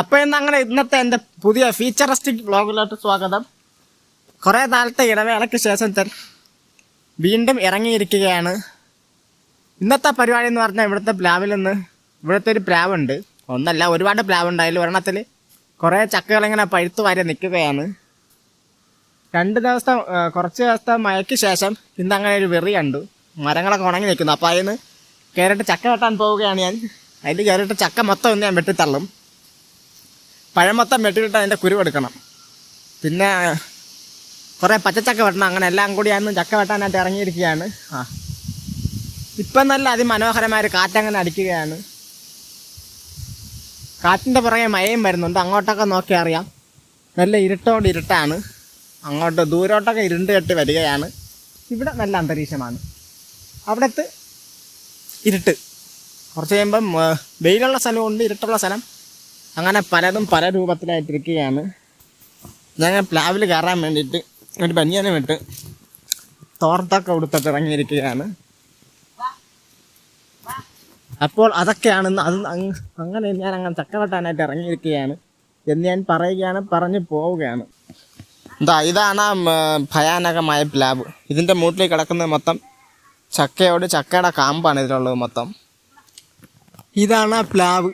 അപ്പോൾ ഇന്ന് അങ്ങനെ ഇന്നത്തെ എന്റെ പുതിയ ഫീച്ചറിസ്റ്റിക് വ്ളോഗിലോട്ട് സ്വാഗതം. കുറേ നാളത്തെ ഇടവേളയ്ക്ക് ശേഷം തന്നെ വീണ്ടും ഇറങ്ങിയിരിക്കുകയാണ്. ഇന്നത്തെ പരിപാടി എന്ന് പറഞ്ഞാൽ ഇവിടുത്തെ പ്ലാവിൽ നിന്ന് ഇവിടുത്തെ ഒരു പ്ലാവുണ്ട്. ഒന്നല്ല ഒരുപാട് പ്ലാവുണ്ട് അതിൽ ഒരെണ്ണത്തിൽ കുറേ ചക്കകളിങ്ങനെ പഴുത്തു വാരി നിൽക്കുകയാണ്. രണ്ട് ദിവസത്തെ കുറച്ച് ദിവസത്തെ മഴയ്ക്ക് ശേഷം ഇന്ന് അങ്ങനെ ഒരു വെറി കണ്ടു. മരങ്ങളൊക്കെ ഉണങ്ങി നിൽക്കുന്നു. അപ്പോൾ അതിന് കയറിയിട്ട് ചക്ക വെട്ടാൻ പോവുകയാണ് ഞാൻ. അതിൽ കയറിയിട്ട് ചക്ക മൊത്തം ഒന്ന് ഞാൻ വെട്ടിത്തള്ളും. പഴം മൊത്തം വെട്ടിയിട്ട് അതിന്റെ കുരു എടുക്കണം. പിന്നെ കുറേ പച്ചച്ചക്ക വെട്ടണം. അങ്ങനെ എല്ലാം കൂടി അന്ന് ചക്ക വെട്ടാനായിട്ട് ഇറങ്ങിയിരിക്കുകയാണ്. ആ. ഇപ്പം നല്ല അതിമനോഹരമായൊരു കാറ്റങ്ങനെ അടിക്കുകയാണ്. കാറ്റിന്റെ പുറകെ മഴയും വരുന്നുണ്ട്. അങ്ങോട്ടൊക്കെ നോക്കി അറിയാം. നല്ല ഇരുട്ടോട് ഇരുട്ടാണ്. അങ്ങോട്ട് ദൂരോട്ടൊക്കെ ഇരുണ്ട് കെട്ടി വരികയാണ്. ഇവിടെ നല്ല അന്തരീക്ഷമാണ്. അവിടത്ത് ഇരുട്ട്. കുറച്ച് കഴിയുമ്പം വെയിലുള്ള സ്ഥലമുണ്ട്. ഇരുട്ടുള്ള സ്ഥലം. അങ്ങനെ പലതും പല രൂപത്തിലായിട്ടിരിക്കുകയാണ്. ഞങ്ങൾ പ്ലാവിൽ കയറാൻ വേണ്ടിയിട്ട് ഒരു ബനിയനും ഇട്ട് തോർത്തൊക്കെ ഉടുത്തിട്ട് ഇറങ്ങിയിരിക്കുകയാണ്. അപ്പോൾ അതൊക്കെയാണ് അത് അങ്ങ് അങ്ങനെ ഞാൻ അങ്ങനെ ചക്കവട്ടാനായിട്ട് ഇറങ്ങിയിരിക്കുകയാണ് എന്ന് ഞാൻ പറയുകയാണ് പറഞ്ഞു പോവുകയാണ്. എന്താ ഇതാണ് ഭയാനകമായ പ്ലാവ്. ഇതിന്റെ മൂട്ടിൽ കിടക്കുന്നത് മൊത്തം ചക്കയോട് ചക്കയുടെ കാമ്പാണ് ഇതിലുള്ളത് മൊത്തം. ഇതാണ് പ്ലാവ്.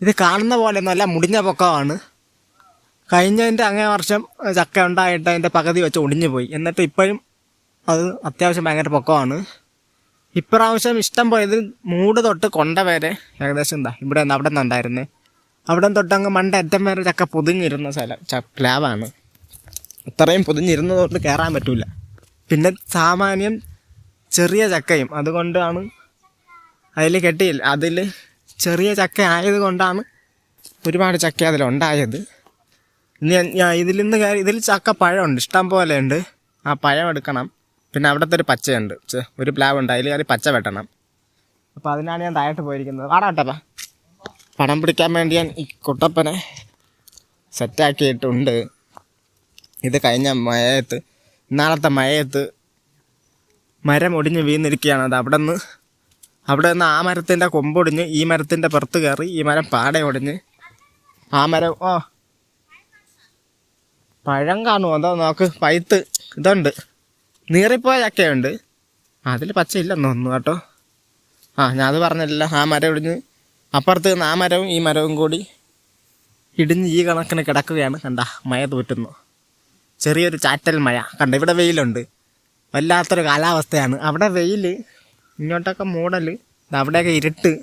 ഇത് കാണുന്ന പോലെ നല്ല മുടിഞ്ഞ പൊക്കമാണ്. കഴിഞ്ഞതിന്റെ അങ്ങേ വർഷം ചക്ക ഉണ്ടായിട്ട് അതിന്റെ പകുതി വെച്ച് ഒടിഞ്ഞു പോയി. എന്നിട്ട് ഇപ്പോഴും അത് അത്യാവശ്യം ഭയങ്കര പൊക്കമാണ്. ഇപ്രാവശ്യം ഇഷ്ടം പോയത് മൂട് തൊട്ട് കൊണ്ട വരെ ഏകദേശം എന്താ ഇവിടെ നിന്ന് അവിടെ നിന്നുണ്ടായിരുന്നേ. അവിടെ തൊട്ട് അങ്ങ് മണ്ട അറ്റം വരെ ചക്ക പൊതിഞ്ഞിരുന്ന സ്ഥലം ച പ്ലാവാണ് ഇത്രയും പൊതിഞ്ഞിരുന്നതുകൊണ്ട് കയറാൻ പറ്റൂല. പിന്നെ സാമാന്യം ചെറിയ ചക്കയും അതുകൊണ്ടാണ് അതിൽ കെട്ടിയില്ല. അതിൽ ചെറിയ ചക്ക ആയത് കൊണ്ടാണ് ഒരുപാട് ചക്ക അതിലുണ്ടായത്. ഇനി ഞാൻ- ഇതിൽ നിന്ന് കയറി ഇതിൽ ചക്ക പഴമുണ്ട് ഇഷ്ടം പോലെ ഉണ്ട് ആ പഴം എടുക്കണം. പിന്നെ അവിടുത്തെ ഒരു പച്ചയുണ്ട് ഒരു പ്ലാവ് ഉണ്ട് അതിൽ കയറി പച്ച വെട്ടണം. അപ്പോൾ അതിനാണ് ഞാൻ താഴോട്ട് പോയിരിക്കുന്നത്. വാടാ പടം പിടിക്കാൻ വേണ്ടി ഞാൻ ഈ കുട്ടപ്പനെ സെറ്റാക്കിയിട്ടുണ്ട്. ഇത് കഴിഞ്ഞ മഴയത്ത് ഇന്നാളത്തെ മഴയത്ത് മരം ഒടിഞ്ഞ് വീണിരിക്കുകയാണ്. അത് അവിടെ നിന്ന് അവിടെ നിന്ന് ആ മരത്തിന്റെ കൊമ്പൊടിഞ്ഞ് ഈ മരത്തിന്റെ പുറത്ത് കയറി ഈ മരം പാടെ ഒടിഞ്ഞ് ആ മരം ഓ. പഴം കാണുമോ എന്താ നോക്ക് പൈത്ത് ഇതുണ്ട്. നീറിപ്പോയ ചക്കയുണ്ട് അതിൽ പച്ചയില്ലെന്ന് തോന്നുന്നു കേട്ടോ. ആ ഞാൻ അത് പറഞ്ഞില്ല ആ മരം ഇടിഞ്ഞ് അപ്പുറത്ത് നിന്ന് ആ മരവും ഈ മരവും കൂടി ഇടിഞ്ഞ് ഈ കണക്കിന് കിടക്കുകയാണ്. കണ്ട മഴ തൂറ്റുന്നു. ചെറിയൊരു ചാറ്റൽ മഴ. കണ്ട ഇവിടെ വെയിലുണ്ട്. വല്ലാത്തൊരു കാലാവസ്ഥയാണ്. അവിടെ വെയിൽ ഇങ്ങോട്ടൊക്കെ മൂടൽ അവിടെയൊക്കെ ഇരുട്ട്.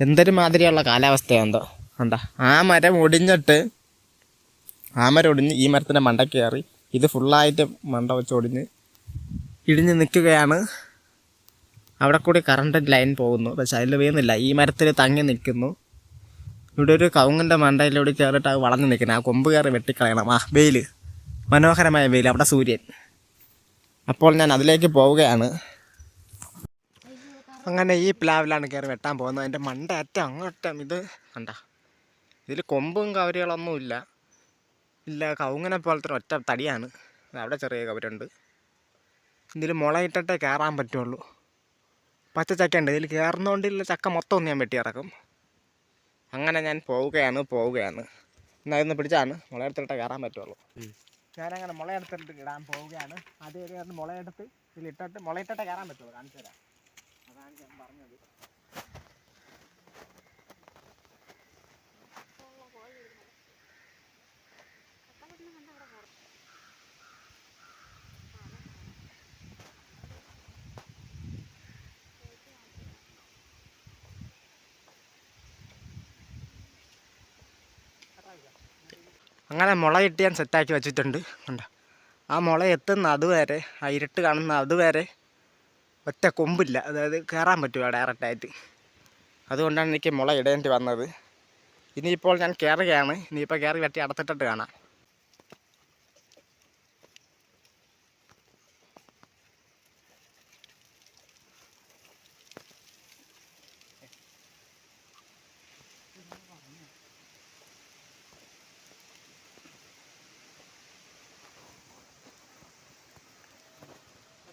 എന്തൊരു മാതിരിയുള്ള കാലാവസ്ഥയാണോ എന്താ ആ മരം ഒടിഞ്ഞിട്ട് ആ മരം ഒടിഞ്ഞ് ഈ മരത്തിന്റെ മണ്ട കയറി ഇത് ഫുള്ളായിട്ട് മണ്ട വെച്ച് ഒടിഞ്ഞ് ഇടിഞ്ഞ് നിൽക്കുകയാണ്. അവിടെ കൂടി കറണ്ട് ലൈൻ പോകുന്നു. പക്ഷെ അതിൽ വീഴുന്നില്ല. ഈ മരത്തിൽ തങ്ങി നിൽക്കുന്നു. ഇവിടെ ഒരു കവുങ്ങിന്റെ മണ്ടയിലൂടെ കയറിയിട്ട് അത് വളഞ്ഞു നിൽക്കുന്നത് ആ കൊമ്പ് കയറി വെട്ടിക്കളയണം. ആ വെയിൽ മനോഹരമായ വെയിൽ അവിടെ സൂര്യൻ. അപ്പോൾ ഞാൻ അതിലേക്ക് പോവുകയാണ്. അങ്ങനെ ഈ പ്ലാവിലാണ് കയറി വെട്ടാൻ പോകുന്നത്. അതിന്റെ മണ്ട അറ്റം അങ്ങോട്ടം ഇത് കണ്ട. ഇതിൽ കൊമ്പും കവരികളൊന്നും ഇല്ല. കവുങ്ങിനെ പോലത്തെ ഒറ്റ തടിയാണ്. അവിടെ ചെറിയ കവരുണ്ട്. ഇതിൽ മുളയിട്ടിട്ടേ കയറാൻ പറ്റുള്ളൂ. പച്ച ചക്ക ഉണ്ട്. ഇതിൽ കയറുന്നതുകൊണ്ടില്ല ചക്ക മൊത്തം ഒന്ന് ഞാൻ വെട്ടിയിറക്കും അങ്ങനെ ഞാൻ പോവുകയാണ് പോവുകയാണ്. എന്നാൽ ഇന്ന് പിടിച്ചാണ്. മുളയെടുത്തിട്ടേ കയറാൻ പറ്റുള്ളൂ. ഞാനങ്ങനെ മുളയെടുത്തിട്ട് ഇടാൻ പോവുകയാണ്. അത് മുളയെടുത്ത് ഇതിലിട്ടിട്ട് മുളയിട്ടിട്ടേ കയറാൻ പറ്റുള്ളൂ. കാണിച്ചു തരാം. അങ്ങനെ മുള ഇട്ട് ഞാൻ സെറ്റാക്കി വെച്ചിട്ടുണ്ട്. കണ്ട? ആ മുള എത്തുന്ന അതുവരെ ആ ഇരുട്ട് കാണുന്ന അതുവരെ ഒറ്റ കൊമ്പില്ല. അതായത് കയറാൻ പറ്റുക ഡയറക്റ്റായിട്ട് അതുകൊണ്ടാണ് എനിക്ക് മുള ഇടേണ്ടി വന്നത്. ഇനിയിപ്പോൾ ഞാൻ കയറുകയാണ് ഇനിയിപ്പോൾ കയറി വെട്ടി അടത്തിട്ടിട്ട് കാണാം.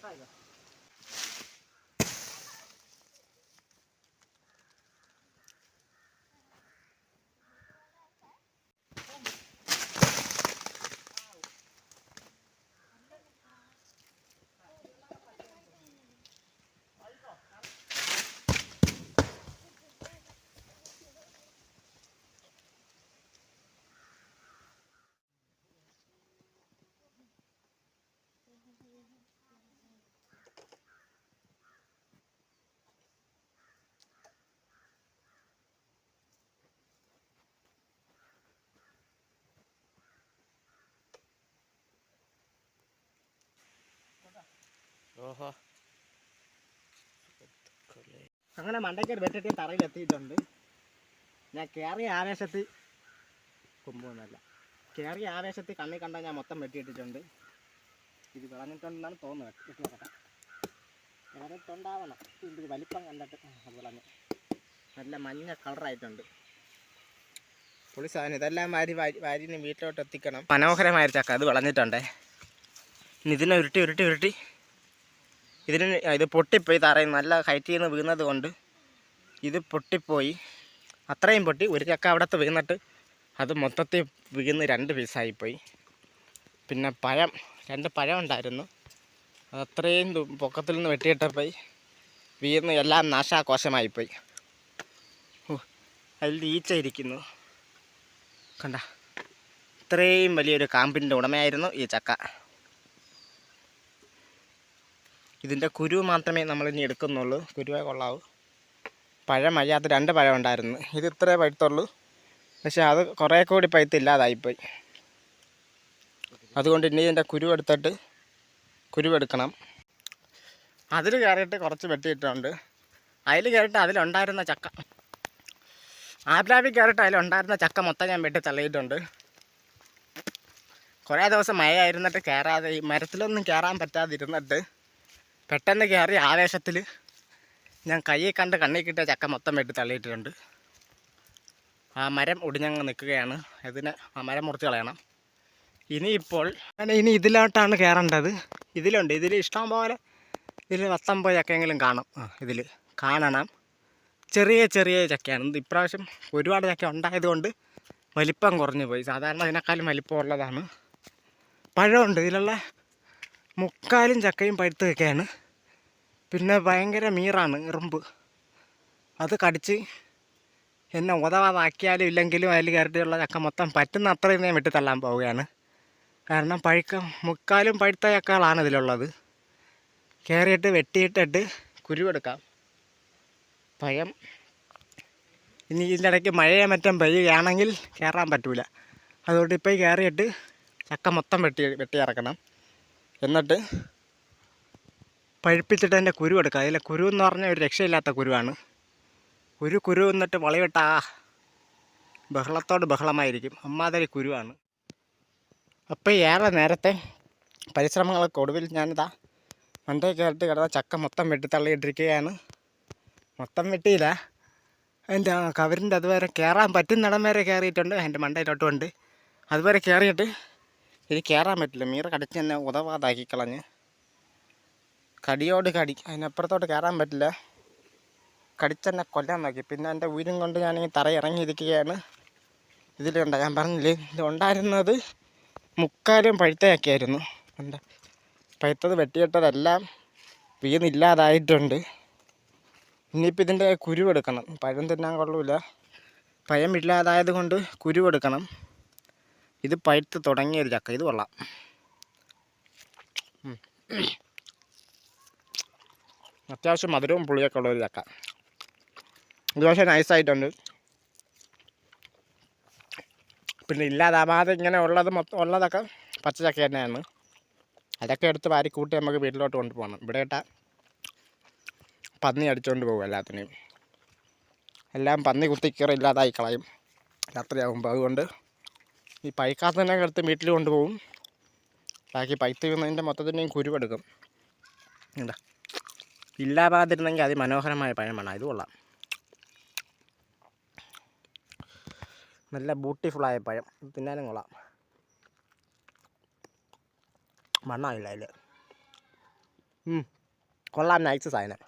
下一个 ഓഹോ. അങ്ങനെ മണ്ടയ്ക്കൊരു വെട്ടിട്ട് തറയിൽ എത്തിയിട്ടുണ്ട്. ഞാൻ കയറിയ ആവേശത്തിൽ കൊമ്പൊന്നുമല്ല. കയറിയ ആവേശത്തിൽ കണ്ണി കണ്ട ഞാൻ മൊത്തം വെട്ടിയിട്ടിട്ടുണ്ട്. ഇത് വിളഞ്ഞിട്ടുണ്ടെന്നാണ് തോന്നുന്നത്. വിളഞ്ഞിട്ടുണ്ടാവണം. ഇത് വലിപ്പം കണ്ടിട്ട് അത് വിളഞ്ഞു. നല്ല മഞ്ഞ കളറായിട്ടുണ്ട്. പുളി സാധനം ഇതെല്ലാം വാരി വാരി വാരിന് വീട്ടിലോട്ട് എത്തിക്കണം. മനോഹരമായ ഒരു ചക്ക. അത് വിളഞ്ഞിട്ടുണ്ടേ. ഇതിനെ ഉരുട്ടി ഉരുട്ടി ഉരുട്ടി. ഇതിന് ഇത് പൊട്ടിപ്പോയി. തറയിൽ നല്ല ഹൈറ്റിൽ നിന്ന് വീണത് കൊണ്ട് ഇത് പൊട്ടിപ്പോയി. അത്രയും പൊട്ടി. ഒരു ചക്ക അവിടുത്തെ വീണിട്ട് അത് മൊത്തത്തിൽ വീണ് രണ്ട് പീസായിപ്പോയി പിന്നെ പഴം രണ്ട് പഴം ഉണ്ടായിരുന്നു. അതത്രയും പൊക്കത്തിൽ നിന്ന് വെട്ടിയിട്ടപ്പോയി വീർന്ന് എല്ലാം നാശാകോശമായിപ്പോയി ഓ അതിൽ ഈച്ച ഇരിക്കുന്നു കണ്ട ഇത്രയും വലിയൊരു കാമ്പിന്റെ ഉടമയായിരുന്നു ഈ ചക്ക. ഇതിന്റെ കുരു മാത്രമേ നമ്മൾ ഇനി എടുക്കുന്നുള്ളൂ. കുരുവേ കൊള്ളാവൂ. പഴം രണ്ട് പഴം ഉണ്ടായിരുന്നു. ഇത് ഇത്രേ പഴുത്തുള്ളൂ. പക്ഷേ അത് കുറേ കൂടി പഴുത്ത് ഇല്ലാതായിപ്പോയി. അതുകൊണ്ട് ഇനി ഇതിന്റെ കുരു എടുത്തിട്ട് കുരു എടുക്കണം. അതിൽ കയറിയിട്ട് കുറച്ച് വെട്ടിയിട്ടുണ്ട്. അതിൽ കയറിയിട്ട് അതിലുണ്ടായിരുന്ന ചക്ക. ആപ്ലാപ്പിൽ കയറിയിട്ട് അതിലുണ്ടായിരുന്ന ചക്ക മൊത്തം ഞാൻ വെട്ടി തള്ളിയിട്ടുണ്ട്. കുറേ ദിവസം മഴയായിരുന്നിട്ട് കയറാതെ ഈ മരത്തിലൊന്നും കയറാൻ പറ്റാതിരുന്നിട്ട് പെട്ടെന്ന് കയറി ആവേശത്തിൽ ഞാൻ കയ്യിൽ കണ്ട് കണ്ണിൽ കിട്ടിയ ചക്ക മൊത്തം വെട്ടി തള്ളിയിട്ടുണ്ട് ആ മരം ഒടിഞ്ഞങ്ങ് നിൽക്കുകയാണ്. അതിനെ ആ മരം മുറിച്ച് കളയണം. ഇനിയിപ്പോൾ ഞാൻ ഇനി ഇതിലോട്ടാണ് കയറേണ്ടത്. ഇതിലുണ്ട്. ഇതിൽ ഇഷ്ടം പോലെ ഇതിൽ വത്തം പോയ ചക്കയെങ്കിലും കാണും. ഇതിൽ കാണണം. ചെറിയ ചെറിയ ചക്കയാണ്. ഇപ്രാവശ്യം ഒരുപാട് ചക്ക ഉണ്ടായതുകൊണ്ട് വലിപ്പം കുറഞ്ഞു പോയി. സാധാരണ അതിനേക്കാളും വലിപ്പമുള്ളതാണ് പഴമുണ്ട്. ഇതിലുള്ള മുക്കാലും ചക്കയും പഴുത്ത് വെക്കുകയാണ് പിന്നെ ഭയങ്കര മീറാണ് ഇറുമ്പ് അത് കടിച്ച് എന്നെ ഉതവാതാക്കിയാലും ഇല്ലെങ്കിലും അതിൽ കയറിയിട്ടുള്ള ചക്ക മൊത്തം പറ്റുന്ന അത്രയും ഞാൻ വെട്ടിത്തള്ളാൻ പോവുകയാണ്. കാരണം പഴുക്ക മുക്കാലും പഴുത്ത ചക്കകളാണ് ഇതിലുള്ളത്. കയറിയിട്ട് വെട്ടിയിട്ടിട്ട് കുരുവെടുക്കാം. പഴം ഇനി ഇതിന്റെ ഇടയ്ക്ക് മഴയെ മറ്റും പെയ്യുകയാണെങ്കിൽ കയറാൻ പറ്റൂല. അതുകൊണ്ട് ഇപ്പോൾ കയറിയിട്ട് ചക്ക മൊത്തം വെട്ടി വെട്ടി ഇറക്കണം എന്നിട്ട് പഴുപ്പിച്ചിട്ട് അതിന്റെ കുരു എടുക്കുക. അതിലെ കുരു എന്ന് പറഞ്ഞാൽ ഒരു രക്ഷയില്ലാത്ത കുരുവാണ്. ഒരു കുരു എന്നിട്ട് വളവിട്ടാ ബഹളത്തോട് ബഹളമായിരിക്കും. അമ്മാതിരി കുരുവാണ്. അപ്പോൾ ഏറെ നേരത്തെ പരിശ്രമങ്ങൾക്ക് ഒടുവിൽ ഞാനിതാ മണ്ടേ കയറിട്ട് കിടന്ന ചക്ക മൊത്തം വെട്ടിത്തള്ളിയിട്ടിരിക്കുകയാണ് മൊത്തം വെട്ടിയില്ല. ആ കവറിന്റെ അതുവരെ കയറാൻ പറ്റുന്നിടം വരെ കയറിയിട്ടുണ്ട്. എന്റെ മണ്ടയിലോട്ടുമുണ്ട്. അതുവരെ കയറിയിട്ട് ഇത് കയറാൻ പറ്റില്ല. മീറ കടിച്ച് എന്നെ ഉതവാതാക്കി കളഞ്ഞ് കടിയോട് കടി. അതിനപ്പുറത്തോട്ട് കയറാൻ പറ്റില്ല. കടിച്ചെന്നെ കൊല്ലാൻ നോക്കി. പിന്നെ എന്റെ ഉയരം കൊണ്ട് ഞാൻ ഈ തറ ഇറങ്ങിയിരിക്കുകയാണ് ഇതിലുണ്ട് ഞാൻ പറഞ്ഞില്ലേ? ഇതുണ്ടായിരുന്നത് മുക്കാലും പഴുത്തയാക്കിയായിരുന്നു എന്താ? പഴുത്തത് വെട്ടിയിട്ടതെല്ലാം വീന്നില്ലാതായിട്ടുണ്ട് ഇനിയിപ്പോൾ ഇതിന്റെ കുരുവെടുക്കണം. പഴം തിന്നാൻ കൊള്ളൂല. പഴം ഇല്ലാതായത് കൊണ്ട് കുരുവെടുക്കണം. ഇത് പഴുത്ത് തുടങ്ങിയ ഒരു ചക്ക. ഇത് കൊള്ളാം. അത്യാവശ്യം മധുരവും പുളിയൊക്കെ ഉള്ള ഒരു ചക്ക. ഇത് പക്ഷേ നൈസായിട്ടുണ്ട് പിന്നെ ഇല്ലാതാവാതെ ഇങ്ങനെ ഉള്ളത് മൊത്തം ഉള്ളതൊക്കെ പച്ച ചക്ക തന്നെയാണ്. അതൊക്കെ എടുത്ത് വാരി കൂട്ടി നമുക്ക് വീട്ടിലോട്ട് കൊണ്ടുപോകണം. ഇവിടെ ഇട്ടാൽ പന്നി അടിച്ചുകൊണ്ട് പോകും എല്ലാത്തിനെയും. എല്ലാം പന്നി കുത്തിക്കറി ഇല്ലാതായി കളയും. രാത്രിയാകുമ്പോൾ അതുകൊണ്ട് ഈ പൈക്കാത്തതിനെ എടുത്ത് വീട്ടിൽ കൊണ്ടുപോകും. ബാക്കി പൈത്ത് വന്നതിന്റെ മൊത്തത്തിന്റെയും കുരുവെടുക്കും. എന്താ ഇല്ലാതാതിരുന്നെങ്കിൽ അതിമനോഹരമായ പഴമാണ്. ഇത് കൊള്ളാം. നല്ല ബ്യൂട്ടിഫുള്ളായ പഴം. തിന്നാലും കൊള്ളാം. മണ്ണായില്ല അതിൽ കൊള്ളാം നൈസ് സാധനം.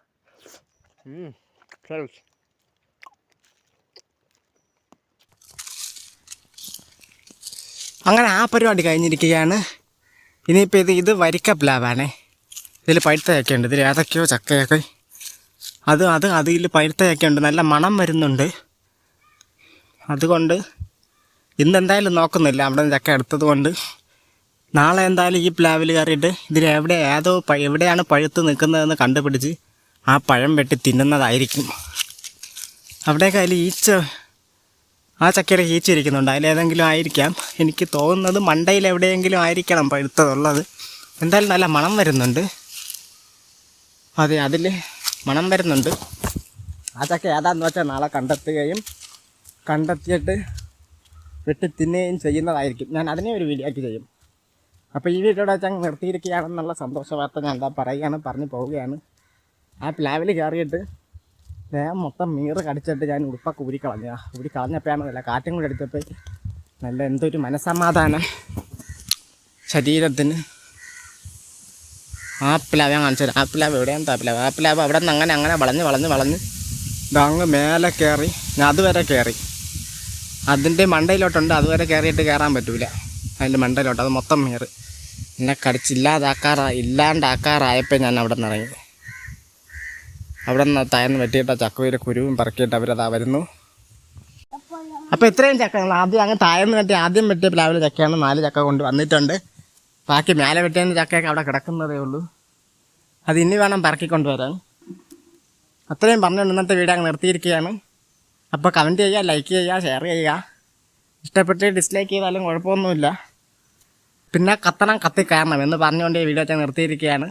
അങ്ങനെ ആ പരിപാടി കഴിഞ്ഞിരിക്കുകയാണ്. ഇനിയിപ്പോൾ ഇത് ഇത് വരിക്ക പ്ലാവാണേ ഇതിൽ പഴുത്തയൊക്കെ ഉണ്ട്. ഇതിൽ ഏതൊക്കെയോ ചക്കയൊക്കെ. അത് അത് അതിൽ പഴുത്തയൊക്കെ ഉണ്ട്. നല്ല മണം വരുന്നുണ്ട്. അതുകൊണ്ട് ഇന്ന് എന്തായാലും നോക്കുന്നില്ല. അവിടെ നിന്ന് ചക്ക എടുത്തത് കൊണ്ട്. നാളെ എന്തായാലും ഈ പ്ലാവിൽ കയറിയിട്ട് ഇതിൽ എവിടെ ഏതോ എവിടെയാണ് പഴുത്ത് നിൽക്കുന്നതെന്ന് കണ്ടുപിടിച്ച് ആ പഴം വെട്ടി തിന്നുന്നതായിരിക്കും. അവിടെയൊക്കെ അതിൽ ഈച്ച ആ ചക്കര ഈച്ച ഇരിക്കുന്നുണ്ട്. അതിലേതെങ്കിലും ആയിരിക്കാം. എനിക്ക് തോന്നുന്നത് മണ്ടയിൽ എവിടെയെങ്കിലും ആയിരിക്കണം പഴുത്തതുള്ളത് എന്തായാലും നല്ല മണം വരുന്നുണ്ട്. അതെ അതിൽ മണം വരുന്നുണ്ട്. ആ ചക്ക ഏതാന്ന് വെച്ചാൽ നാളെ കണ്ടെത്തുകയും കണ്ടെത്തിയിട്ട് വെട്ടി തിന്നുകയും ചെയ്യുന്നതായിരിക്കും. ഞാൻ അതിനെ ഒരു വീഡിയോ ആക്കി ചെയ്യും അപ്പോൾ ഈ വീഡിയോയുടെ വെച്ചാൽ നിർത്തിയിരിക്കുകയാണെന്നുള്ള സന്തോഷ വാർത്ത ഞാൻ എന്താ പറയുകയാണ് പറഞ്ഞു പോവുകയാണ്. ആ പ്ലാവിൽ കയറിയിട്ട് വേഗം മൊത്തം മീറ് കടിച്ചിട്ട് ഞാൻ ഉടുപ്പൊക്കെ ഊരി കളഞ്ഞു. ആ ഊരി കളഞ്ഞപ്പോഴാണ് നല്ല കാറ്റും കൂടി അടിച്ചപ്പോൾ നല്ല എന്തൊരു മനസമാധാനം ശരീരത്തിന്. ആപ്പിലാവ് പ്ലാവ് ഞാൻ കാണിച്ചു തരാം. ആപ്പിലാവ് പ്ലാവ് എവിടെയാണ് താപ്പിലാവ്? ആപ്പിലാവ് അവിടെ നിന്ന് അങ്ങനെ അങ്ങനെ വളഞ്ഞ് വളഞ്ഞ് വളഞ്ഞ് ഇതങ്ങ് മേലെ കയറി ഞാൻ അതുവരെ കയറി അതിന്റെ മണ്ടയിലോട്ടുണ്ട്. അതുവരെ കയറിയിട്ട് കയറാൻ പറ്റൂല. അതിന്റെ മണ്ടയിലോട്ട്. അത് മൊത്തം മീറ്. എന്നെ കടിച്ചില്ലാതാക്കാറാ ഇല്ലാണ്ടാക്കാറായപ്പോൾ ഞാൻ അവിടെ നിന്ന് ഇറങ്ങി. അവിടെ നിന്ന് തയന്ന് വെട്ടിയിട്ട ചക്കയുടെ കുരുവും പറക്കിയിട്ട് അവരതാ വരുന്നു. അപ്പോൾ ഇത്രയും ചക്ക ഞങ്ങൾ ആദ്യം അങ്ങ് താഴെന്ന് വെട്ടി ആദ്യം വെട്ടിയ പ്ലാവിലെ ചക്കയാണ് നാല് ചക്ക കൊണ്ട് വന്നിട്ടുണ്ട്. ബാക്കി മേലെ വെട്ടിയ ചക്കയൊക്കെ അവിടെ കിടക്കുന്നതേ ഉള്ളൂ. അത് ഇനി വേണം പറക്കിക്കൊണ്ടുവരാൻ. അത്രയും പറഞ്ഞുകൊണ്ട് ഇന്നത്തെ വീഡിയോ അങ്ങ് നിർത്തിയിരിക്കുകയാണ്. അപ്പോൾ കമന്റ് ചെയ്യുക ലൈക്ക് ചെയ്യുക ഷെയർ ചെയ്യുക. ഇഷ്ടപ്പെട്ട് ഡിസ്ലൈക്ക് ചെയ്താലും കുഴപ്പമൊന്നുമില്ല. പിന്നെ കത്തണം കത്തിക്കയറണം എന്ന് പറഞ്ഞുകൊണ്ട് ഈ വീഡിയോ ഞാൻ നിർത്തിയിരിക്കുകയാണ്.